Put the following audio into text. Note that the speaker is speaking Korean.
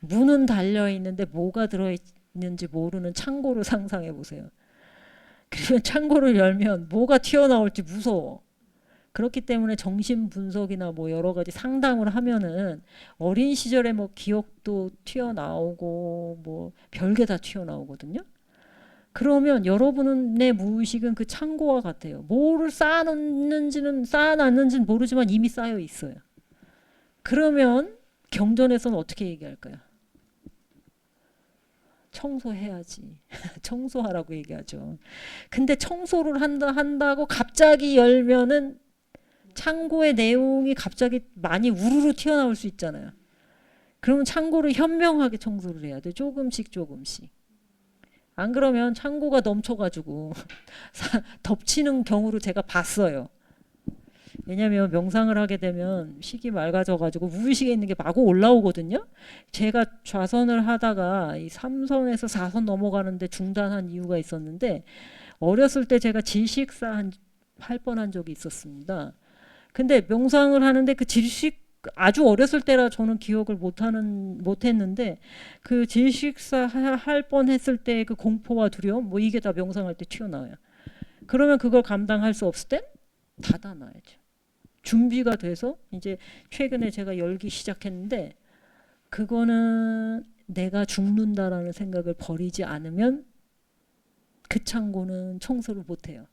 문은 달려 있는데 뭐가 들어 있는지 모르는 창고를 상상해 보세요. 그러면 창고를 열면 뭐가 튀어나올지 무서워. 그렇기 때문에 정신 분석이나 뭐 여러 가지 상담을 하면은 어린 시절에 뭐 기억도 튀어나오고 뭐 별게 다 튀어나오거든요. 그러면 여러분의 무의식은 그 창고와 같아요. 뭐를 쌓아놨는지는 쌓아놨는지는 모르지만 이미 쌓여 있어요. 그러면 경전에서는 어떻게 얘기할까요? 청소해야지. 청소하라고 얘기하죠. 근데 청소를 한다 한다고 갑자기 열면은 창고의 내용이 갑자기 많이 우르르 튀어나올 수 있잖아요. 그러면 창고를 현명하게 청소를 해야 돼. 조금씩 조금씩. 안 그러면 창고가 넘쳐가지고 사- 덮치는 경우를 제가 봤어요. 왜냐하면 명상을 하게 되면 식이 맑아져가지고 무의식에 있는 게 마구 올라오거든요. 제가 좌선을 하다가 이 3선에서 4선 넘어가는데 중단한 이유가 있었는데 어렸을 때 제가 질식사 한, 할 뻔한 적이 있었습니다. 근데 명상을 하는데 그 질식 아주 어렸을 때라 저는 기억을 못하는 못했는데 그 질식사 하- 할 뻔했을 때 그 공포와 두려움 뭐 이게 다 명상할 때 튀어나와요. 그러면 그걸 감당할 수 없을 땐 닫아놔야죠. 준비가 돼서 이제 최근에 제가 열기 시작했는데 그거는 내가 죽는다라는 생각을 버리지 않으면 그 창고는 청소를 못 해요.